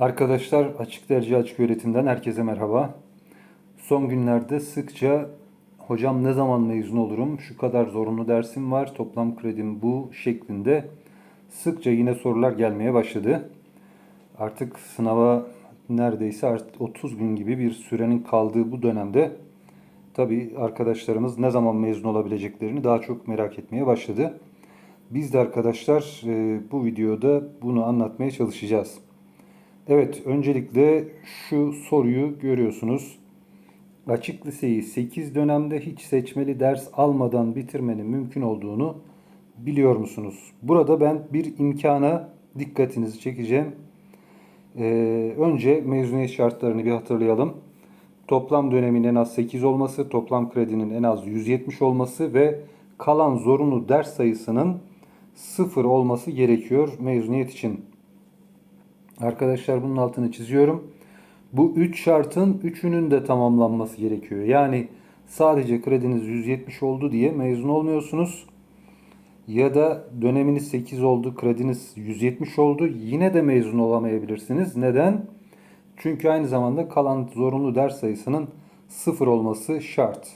Arkadaşlar Açık Tercih Açık Öğretim'den herkese merhaba. Son günlerde sıkça hocam ne zaman mezun olurum, şu kadar zorunlu dersim var, toplam kredim bu şeklinde sıkça yine sorular gelmeye başladı. Artık sınava neredeyse artık 30 gün gibi bir sürenin kaldığı bu dönemde tabii arkadaşlarımız ne zaman mezun olabileceklerini daha çok merak etmeye başladı. Biz de arkadaşlar bu videoda bunu anlatmaya çalışacağız. Evet, öncelikle şu soruyu görüyorsunuz. Açık liseyi 8 dönemde hiç seçmeli ders almadan bitirmenin mümkün olduğunu biliyor musunuz? Burada ben bir imkana dikkatinizi çekeceğim. Ee, önce mezuniyet şartlarını bir hatırlayalım. Toplam dönemin en az 8 olması, toplam kredinin en az 170 olması ve kalan zorunlu ders sayısının 0 olması gerekiyor mezuniyet için. Arkadaşlar bunun altını çiziyorum. Bu 3 şartın 3'ünün de tamamlanması gerekiyor. Yani sadece krediniz 170 oldu diye mezun olmuyorsunuz. Ya da döneminiz 8 oldu, krediniz 170 oldu. Yine de mezun olamayabilirsiniz. Neden? Çünkü aynı zamanda kalan zorunlu ders sayısının 0 olması şart.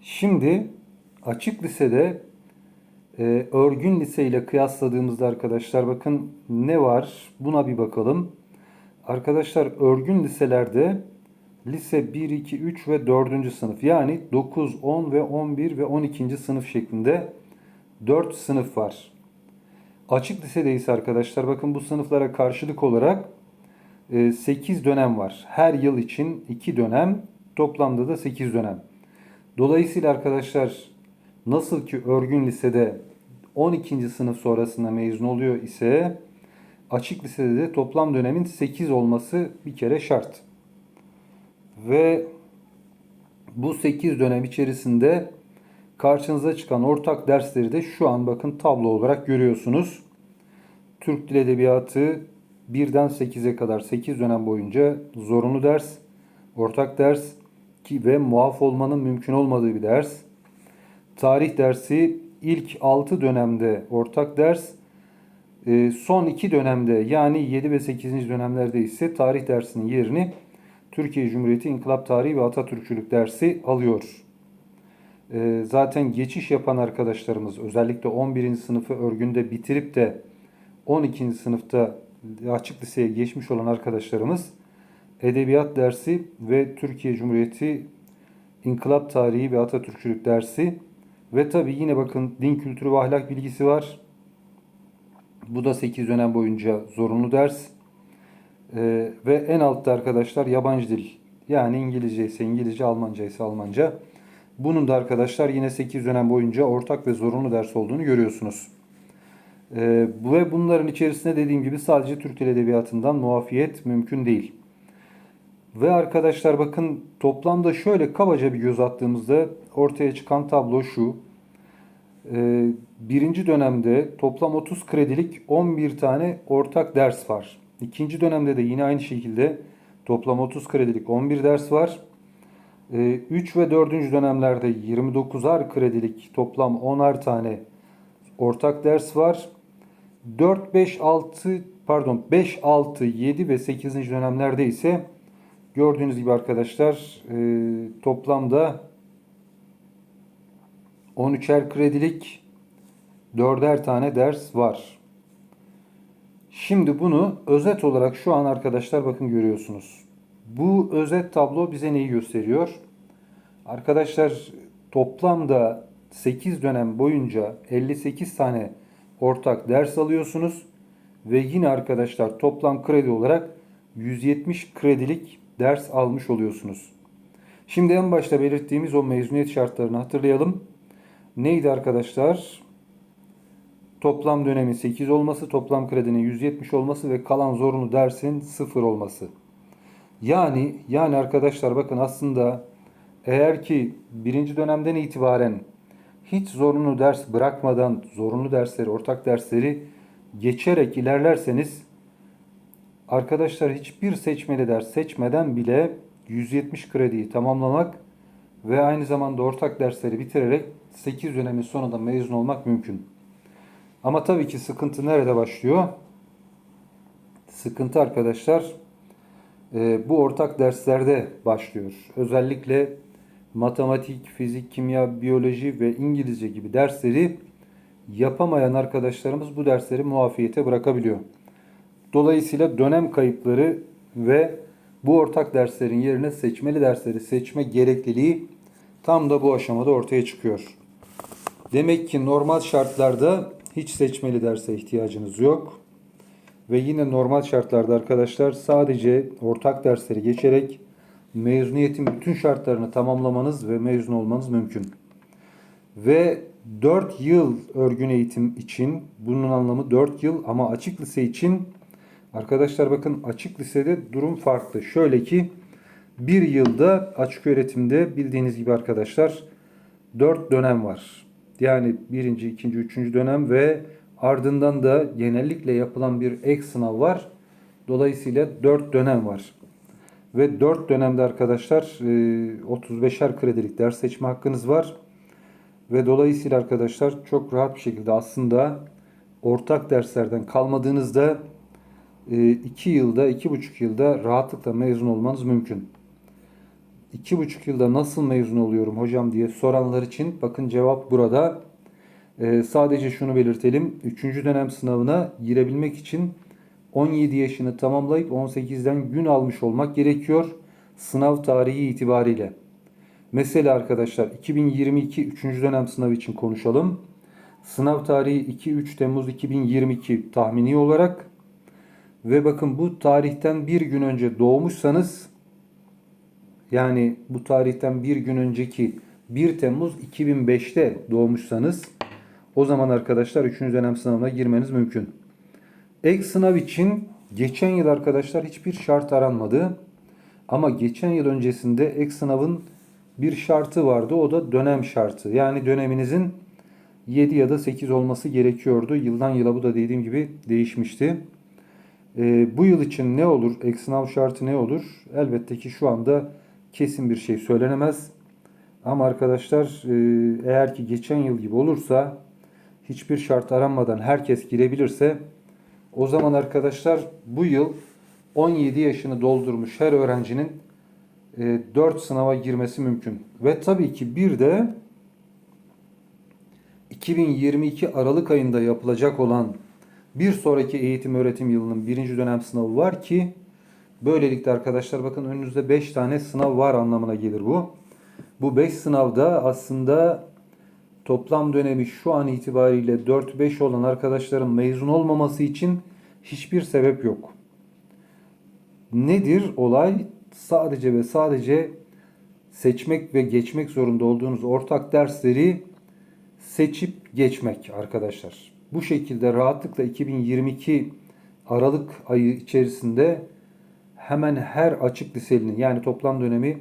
Şimdi açık lisede ee, örgün lise ile kıyasladığımızda arkadaşlar bakın ne var buna bir bakalım. Arkadaşlar örgün liselerde lise 1, 2, 3 ve 4. sınıf yani 9, 10 ve 11 ve 12. sınıf şeklinde 4 sınıf var. Açık lisede ise arkadaşlar bakın bu sınıflara karşılık olarak 8 dönem var. Her yıl için 2 dönem toplamda da 8 dönem. Dolayısıyla arkadaşlar Nasıl ki örgün lisede 12. sınıf sonrasında mezun oluyor ise açık lisede de toplam dönemin 8 olması bir kere şart. Ve bu 8 dönem içerisinde karşınıza çıkan ortak dersleri de şu an bakın tablo olarak görüyorsunuz. Türk Dil Edebiyatı 1'den 8'e kadar 8 dönem boyunca zorunlu ders, ortak ders ki ve muaf olmanın mümkün olmadığı bir ders. Tarih dersi ilk 6 dönemde ortak ders, e, son 2 dönemde yani 7 ve 8. dönemlerde ise tarih dersinin yerini Türkiye Cumhuriyeti İnkılap Tarihi ve Atatürkçülük dersi alıyor. E, zaten geçiş yapan arkadaşlarımız özellikle 11. sınıfı örgünde bitirip de 12. sınıfta açık liseye geçmiş olan arkadaşlarımız edebiyat dersi ve Türkiye Cumhuriyeti İnkılap Tarihi ve Atatürkçülük dersi ve tabi yine bakın din kültürü ve ahlak bilgisi var. Bu da 8 dönem boyunca zorunlu ders. Ee, ve en altta arkadaşlar yabancı dil. Yani İngilizce ise İngilizce, Almanca ise Almanca. Bunun da arkadaşlar yine 8 dönem boyunca ortak ve zorunlu ders olduğunu görüyorsunuz. Ee, ve bunların içerisinde dediğim gibi sadece Türk Dil Edebiyatı'ndan muafiyet mümkün değil. Ve arkadaşlar bakın toplamda şöyle kabaca bir göz attığımızda ortaya çıkan tablo şu. Ee, birinci dönemde toplam 30 kredilik 11 tane ortak ders var. İkinci dönemde de yine aynı şekilde toplam 30 kredilik 11 ders var. 3 ee, ve 4. dönemlerde 29'ar kredilik toplam 10'ar tane ortak ders var. 4, 5, 6 pardon 5, 6, 7 ve 8. dönemlerde ise gördüğünüz gibi arkadaşlar e, toplamda 13'er kredilik 4'er tane ders var. Şimdi bunu özet olarak şu an arkadaşlar bakın görüyorsunuz. Bu özet tablo bize neyi gösteriyor? Arkadaşlar toplamda 8 dönem boyunca 58 tane ortak ders alıyorsunuz. Ve yine arkadaşlar toplam kredi olarak 170 kredilik ders almış oluyorsunuz. Şimdi en başta belirttiğimiz o mezuniyet şartlarını hatırlayalım. Neydi arkadaşlar? Toplam dönemi 8 olması, toplam kredinin 170 olması ve kalan zorunlu dersin 0 olması. Yani yani arkadaşlar bakın aslında eğer ki birinci dönemden itibaren hiç zorunlu ders bırakmadan zorunlu dersleri, ortak dersleri geçerek ilerlerseniz arkadaşlar hiçbir seçmeli ders seçmeden bile 170 krediyi tamamlamak ve aynı zamanda ortak dersleri bitirerek 8 dönemin sonunda mezun olmak mümkün. Ama tabii ki sıkıntı nerede başlıyor? sıkıntı arkadaşlar e, bu ortak derslerde başlıyor. Özellikle matematik, fizik, kimya, biyoloji ve İngilizce gibi dersleri yapamayan arkadaşlarımız bu dersleri muafiyete bırakabiliyor. Dolayısıyla dönem kayıpları ve bu ortak derslerin yerine seçmeli dersleri seçme gerekliliği tam da bu aşamada ortaya çıkıyor. Demek ki normal şartlarda hiç seçmeli derse ihtiyacınız yok. Ve yine normal şartlarda arkadaşlar sadece ortak dersleri geçerek mezuniyetin bütün şartlarını tamamlamanız ve mezun olmanız mümkün. Ve 4 yıl örgün eğitim için bunun anlamı 4 yıl ama açık lise için arkadaşlar bakın açık lisede durum farklı. Şöyle ki bir yılda açık öğretimde bildiğiniz gibi arkadaşlar 4 dönem var. Yani birinci, ikinci, üçüncü dönem ve ardından da genellikle yapılan bir ek sınav var. Dolayısıyla 4 dönem var. Ve 4 dönemde arkadaşlar e, 35'er kredilik ders seçme hakkınız var. Ve dolayısıyla arkadaşlar çok rahat bir şekilde aslında ortak derslerden kalmadığınızda 2 yılda, 2,5 yılda rahatlıkla mezun olmanız mümkün. 2,5 yılda nasıl mezun oluyorum hocam diye soranlar için bakın cevap burada. Ee, sadece şunu belirtelim. 3. dönem sınavına girebilmek için 17 yaşını tamamlayıp 18'den gün almış olmak gerekiyor. Sınav tarihi itibariyle. Mesela arkadaşlar 2022 3. dönem sınavı için konuşalım. Sınav tarihi 2-3 Temmuz 2022 tahmini olarak ve bakın bu tarihten bir gün önce doğmuşsanız yani bu tarihten bir gün önceki 1 Temmuz 2005'te doğmuşsanız o zaman arkadaşlar 3. dönem sınavına girmeniz mümkün. Ek sınav için geçen yıl arkadaşlar hiçbir şart aranmadı. Ama geçen yıl öncesinde ek sınavın bir şartı vardı. O da dönem şartı. Yani döneminizin 7 ya da 8 olması gerekiyordu. Yıldan yıla bu da dediğim gibi değişmişti. Ee, bu yıl için ne olur? Ek sınav şartı ne olur? Elbette ki şu anda kesin bir şey söylenemez. Ama arkadaşlar e, eğer ki geçen yıl gibi olursa hiçbir şart aranmadan herkes girebilirse o zaman arkadaşlar bu yıl 17 yaşını doldurmuş her öğrencinin 4 sınava girmesi mümkün. Ve tabii ki bir de 2022 Aralık ayında yapılacak olan bir sonraki eğitim öğretim yılının birinci dönem sınavı var ki böylelikle arkadaşlar bakın önünüzde 5 tane sınav var anlamına gelir bu. Bu 5 sınavda aslında toplam dönemi şu an itibariyle 4-5 olan arkadaşların mezun olmaması için hiçbir sebep yok. Nedir olay? Sadece ve sadece seçmek ve geçmek zorunda olduğunuz ortak dersleri seçip geçmek arkadaşlar. Bu şekilde rahatlıkla 2022 Aralık ayı içerisinde hemen her açık liselinin yani toplam dönemi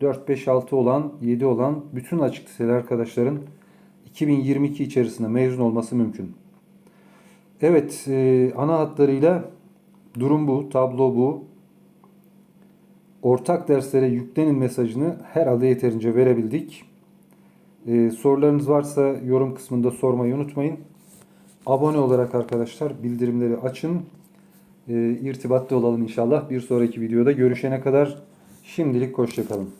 4, 5, 6 olan, 7 olan bütün açık liseli arkadaşların 2022 içerisinde mezun olması mümkün. Evet, e, ana hatlarıyla durum bu, tablo bu. Ortak derslere yüklenin mesajını herhalde yeterince verebildik. E, sorularınız varsa yorum kısmında sormayı unutmayın. Abone olarak arkadaşlar bildirimleri açın. E, irtibatta olalım inşallah. Bir sonraki videoda görüşene kadar şimdilik hoşçakalın.